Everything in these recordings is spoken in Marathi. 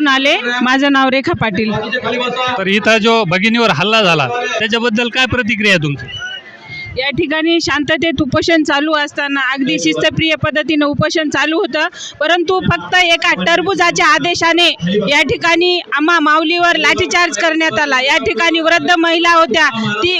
वरून आले. माझं नाव रेखा पाटील. तर इथं जो भगिनीवर हल्ला झाला त्याच्याबद्दल काय प्रतिक्रिया आहे तुमची? या ठिकाणी शांततेत उपोषण चालू असताना अगदी शिस्तप्रिय पद्धतीनं उपोषण चालू होतं. परंतु फक्त एका टरबुजाच्या आदेशाने या ठिकाणी आम्हा माऊलीवर लाठीचार्ज करण्यात आला. या ठिकाणी वृद्ध महिला होत्या. ती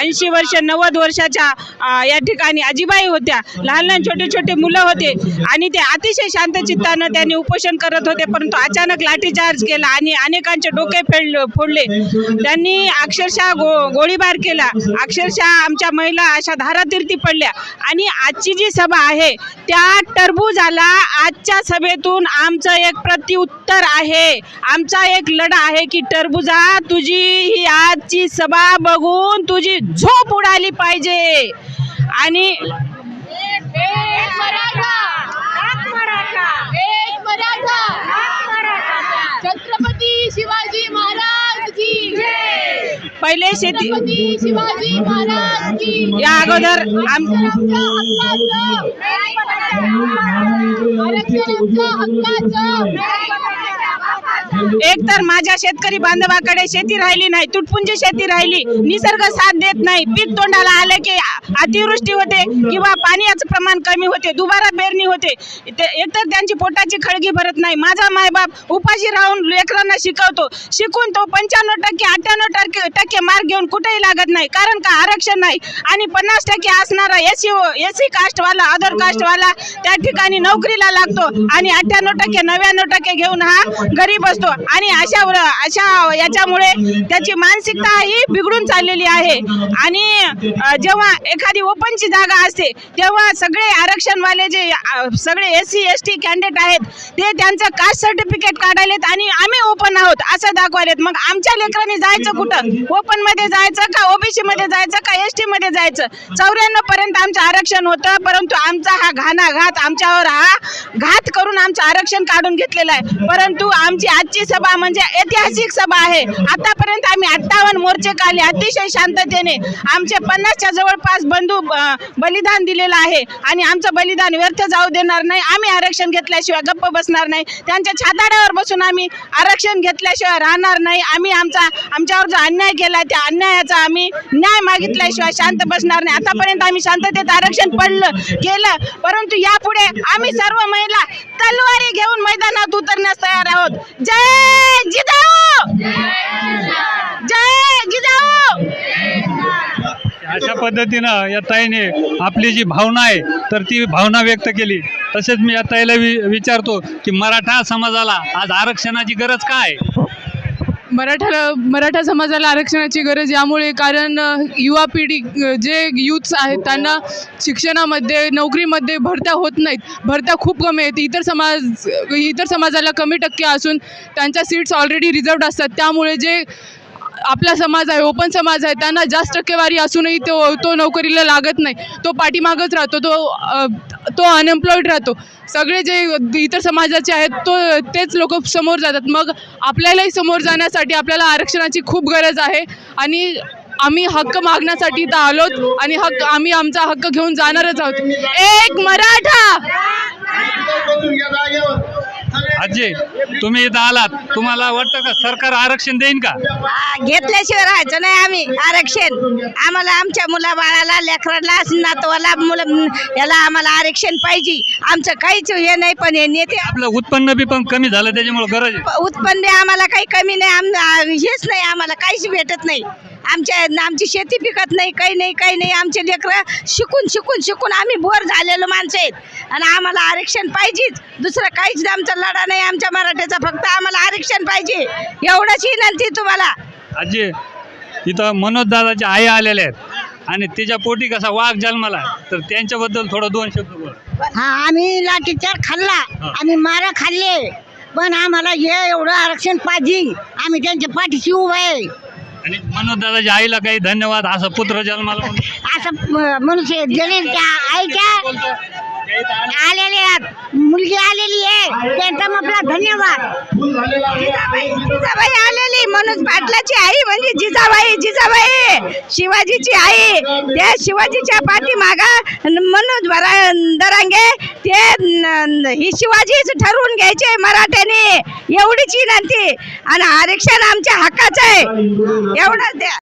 ऐंशी वर्ष नव्वद वर्षाच्या या ठिकाणी आजीबाई होत्या. लहान लहान छोटे छोटे मुलं होते आणि ते अतिशय शांत चित्तानं त्यांनी उपोषण करत होते. परंतु अचानक लाठीचार्ज केला आणि अनेकांचे डोके फेड फोडले. त्यांनी अक्षरशः गो गोळीबार केला. अक्षरशः आमच्या महिला अशा धारातीर्थी पडल्या. आणि आजची जी सभा आहे त्या टरबूजाला आजच्या सभेतून आमचं एक प्रत्युत्तर आहे. आमचा एक लढा आहे की टरबुजा तुझी ही आजची सभा बघून तुझी झोप उडाली पाहिजे. आणि पहिले शेती छत्रपती शिवाजी महाराज की या अगोदर आम एक तर माझ्या शेतकरी बांधवाकडे शेती राहिली नाही तुटपुंजी शेती राहिली निसर्ग साथ देत नाही पीक तोंडाला आले की अतिवृष्टी होते किंवा पाण्याचं प्रमाण कमी होते दुबारा पेरणी होते. ते- एकतर त्यांची पोटाची खळगी भरत नाही. माझा मायबाप उपाशी राहून लेकरांना शिकवतो. शिकून तो पंच्याण्णव टक्के अठ्ठ्याण्णव टक्के टक्के मार्क घेऊन कुठेही लागत नाही. कारण का? आरक्षण नाही. आणि पन्नास टक्के असणारा एस सी एस सी कास्टवाला अदर कास्टवाला त्या ठिकाणी नोकरीला लागतो. आणि अठ्ठ्याण्णव टक्के नव्याण्णव टक्के घेऊन हा गरीब असतो. आणि अशा अशा याच्यामुळे त्याची मानसिकता ही बिघडून चाललेली आहे. आणि जेव्हा एखादी ओपनची जागा असते तेव्हा सगळे आरक्षणवाले जे सगळे S C S T candidate आहेत ते त्यांचं कास्ट सर्टिफिकेट काढायलेत आणि आम्ही ओपन आहोत असं दाखवायलेत. मग आमच्या लेकरांनी जायचं कुठं? ओपनमध्ये जायचं का ओबीसी मध्ये जायचं का एस टी मध्ये जायचं? चौऱ्याण्णव पर्यंत आमचं आरक्षण होतं परंतु आमचा हा घाणाघात आमच्यावर हा घात करून आमचं आरक्षण काढून घेतलेलं आहे. परंतु आमची आज आजची सभा म्हणजे ऐतिहासिक सभा आहे. आतापर्यंत आम्ही अठ्ठावन्न मोर्चे काढले. अतिशय शांततेने आमचे पन्नासच्या जवळपास बंधू बलिदान दिलेलं आहे. आणि आमचं बलिदान व्यर्थ जाऊ देणार नाही. आम्ही आरक्षण घेतल्याशिवाय गप्प बसणार नाही. त्यांच्या छाताड्यावर बसून आम्ही आरक्षण घेतल्याशिवाय राहणार नाही. आम्ही आमचा आमच्यावर जो अन्याय केला त्या अन्यायाचा आम्ही न्याय मागितल्याशिवाय शांत बसणार नाही. आतापर्यंत आम्ही शांततेत आरक्षण पडलं गेलं परंतु यापुढे आम्ही सर्व महिला तलवारी घेऊन मैदानात उतरण्यास तयार आहोत. जय जिजाऊ! जय जिजाऊ! अशा पद्धतीनं या ताईने आपली जी भावना आहे तर ती भावना व्यक्त केली. तसेच मी या ताईला वि विचारतो की मराठा समाजाला आज आरक्षणाची गरज काय आहे? मराठा मराठा समाजाला आरक्षणाची गरज यामुळे कारण युवा पिढी जे यूथ्स आहेत त्यांना शिक्षणामध्ये नोकरीमध्ये भरत्या होत नाहीत. भरत्या खूप कमी आहेत. इतर समाज इतर समाजाला कमी टक्के असून त्यांच्या सीट्स ऑलरेडी रिझर्वड असतात. त्यामुळे जे आपला समाज आहे ओपन समाज आहे त्यांना जास्त टक्केवारी असूनही तो तो नोकरीला लागत नाही तो पाठीमागच राहतो तो तो अनएम्प्लॉईड राहतो सगळे जे इतर समाजाचे आहेत तो तेच लोक समोर जातात मग आपल्यालाही समोर जाण्यासाठी आपल्याला आरक्षणाची खूप गरज आहे आणि आम्ही हक्क मागण्यासाठी इथं आलोत आणि हक्क आम्ही आमचा हक्क घेऊन जाणारच आहोत एक मराठा आजी तुम्ही इथं आलात. तुम्हाला वाटतं का सरकार आरक्षण देईन का? आ, घेतल्याशिवाय राहायचं नाही आम्ही. आरक्षण. आम्हाला आमच्या मुलाबाळाला लेकराला नातवाला मुलं याला आम्हाला आरक्षण पाहिजे. आमचं काहीच हे नाही पण हे नेते आपलं उत्पन्न बी पण कमी झालं त्याच्यामुळे गरज आहे. उत्पन्न आम्हाला काही कमी नाही. आम आ, हेच नाही आम्हाला काहीच भेटत नाही. आमच्या आमची शेती पिकत नाही काही नाही काही नाही. आमचे लेकरं शिकून शिकून शिकून आम्ही बोर झालेलो माणसं आहेत. आणि आम्हाला आरक्षण पाहिजेच. दुसरं काहीच आमचा लढा नाही आमच्या मराठ्याचा फक्त आम्हाला आरक्षण पाहिजे. एवढंच विनंती तुम्हाला. आजी इथं मनोज दादाच्या आई आलेल्या आहेत. आणि तिच्या पोटी कसा वाघ जन्माला. तर त्यांच्याबद्दल थोडं दोन शब्द बोला. हा आम्ही लाठीचार खाल्ला. आम्ही मारा खाल्ले. पण आम्हाला हे एवढं आरक्षण पाहिजे. आम्ही त्यांच्या पाठीशी उभे आहे. आणि मनोज दादाच्या आईला काही धन्यवाद असं पुत्र जन्माला म्हणून. असं म- मनुष्य जनेल त्या आईच्या आलेले आहेत. मुलगी आलेली आहे. त्यांचा आपला धन्यवाद. जिजाबाई जिजाबाई आलेली. मनोज पाटलाची आई म्हणजे जिजाबाई जिजाबाई. शिवाजीची आई. त्या शिवाजीच्या पाठीमागा मनोज दरांगे. ते ही शिवाजीच ठरवून घ्यायचे मराठ्याने. एवढीच विनंती. आणि आरक्षण आमच्या हक्काचं आहे. एवढंच द्या.